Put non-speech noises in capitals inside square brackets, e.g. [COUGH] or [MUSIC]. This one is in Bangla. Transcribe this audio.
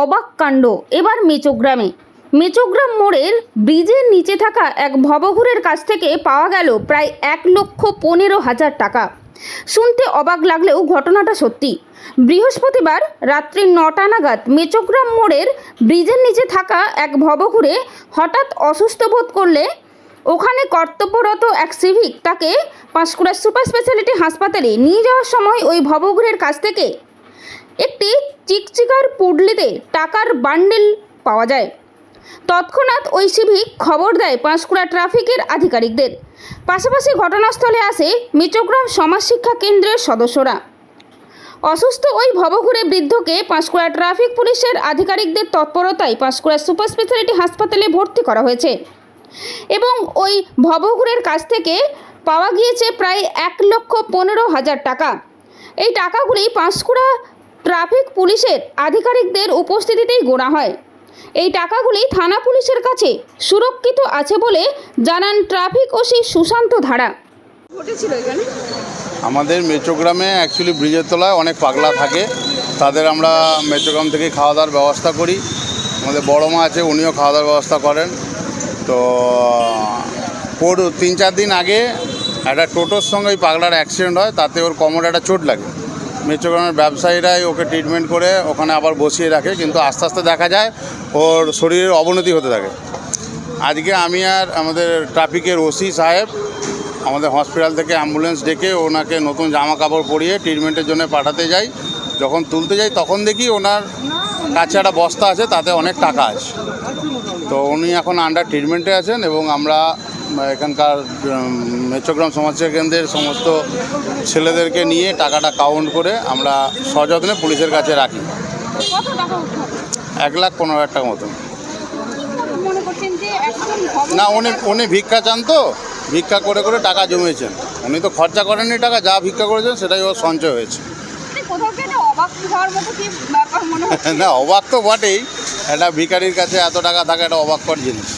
অবাক কাণ্ড। এবার মেচোগ্রামে। মেচোগ্রাম মোড়ের ব্রিজের নিচে থাকা এক ভবঘুরের কাছ থেকে পাওয়া গেল প্রায় এক লক্ষ পনেরো হাজার টাকা। শুনতে অবাক লাগলেও ঘটনাটা সত্যি। বৃহস্পতিবার রাত্রি নটা নাগাদ মেচোগ্রাম মোড়ের ব্রিজের নিচে থাকা এক ভবঘুরে হঠাৎ অসুস্থ বোধ করলে ওখানে কর্তব্যরত এক সিভিক তাকে পাঁশকুড়া সুপার স্পেশালিটি হাসপাতালে নিয়ে যাওয়ার সময় ওই ভবঘুরের কাছ থেকে একটি চিকচিকার পুডলিতে টাকার বান্ডেল পাওয়া যায়। তৎক্ষণাৎ ওই সিভিক খবর দেয় পাঁশকুড়া ট্রাফিকের আধিকারিকদের। পাশাপাশি ঘটনাস্থলে আসে মিচগ্রাম সমাজ শিক্ষা কেন্দ্রের সদস্যরা। অসুস্থ ওই ভবঘুরে বৃদ্ধকে পাঁশকুড়া ট্রাফিক পুলিশের আধিকারিকদের তৎপরতায় পাঁশকুড়া সুপার স্পেশালিটি হাসপাতালে ভর্তি করা হয়েছে এবং ওই ভবঘুরের কাছ থেকে পাওয়া গিয়েছে প্রায় এক লক্ষ পনেরো হাজার টাকা। এই টাকাগুলি পাঁশকুড়া ট্রাফিক পুলিশের আধিকারিকদের উপস্থিতিতেই গোনা হয়। এই টাকাগুলি থানা পুলিশের কাছে সুরক্ষিত আছে বলে জানান ট্রাফিক ওসি সুশান্ত ধারা। ঘটেছিল এখানে? আমাদের মেচোগ্রামে অ্যাকচুয়ালি ব্রিজের তলায় অনেক পাগলা থাকে। তাদের আমরা মেচোগ্রাম থেকে খাওয়া দাওয়ার ব্যবস্থা করি। আমাদের বড় মা আছে উনিও খাওয়া দাওয়ার ব্যবস্থা করেন। তো পর তিন চার দিন আগে একটা টোটোর সঙ্গে ওই পাগলার অ্যাক্সিডেন্ট হয় তাতে ওর কোমরে একটা চোট লাগে। মেচোগ্রামের ব্যবসায়ীরাই ওকে ট্রিটমেন্ট করে ওখানে আবার বসিয়ে রাখে, কিন্তু আস্তে আস্তে দেখা যায় ওর শরীরের অবনতি হতে থাকে। আজকে আমি আর আমাদের ট্রাফিকের ওসি সাহেব আমাদের হসপিটাল থেকে অ্যাম্বুলেন্স ডেকে ওনাকে নতুন জামা কাপড় পরিয়ে ট্রিটমেন্টের জন্য পাঠাতে যাই। যখন তুলতে যাই তখন দেখি ওনার কাছে একটা বস্তা আছে, তাতে অনেক টাকা আছে। তো উনি এখন আন্ডার ট্রিটমেন্টে আছেন এবং আমরা এখানকার মেচোগ্রাম সমাজসেবা কেন্দ্রের সমস্ত ছেলেদেরকে নিয়ে টাকাটা কাউন্ট করে আমরা সযত্নে পুলিশের কাছে রাখি। এক লাখ পনেরো হাজার টাকা মতন। না উনি উনি ভিক্ষা চান তো ভিক্ষা করে করে টাকা জমিয়েছেন। উনি তো খরচা করেননি টাকা যা ভিক্ষা করেছেন সেটাই ওর সঞ্চয় হয়েছে। [LAUGHS] না অবাক তো বটেই একটা ভিখারির কাছে এত টাকা থাকা একটা অবাককর জিনিস।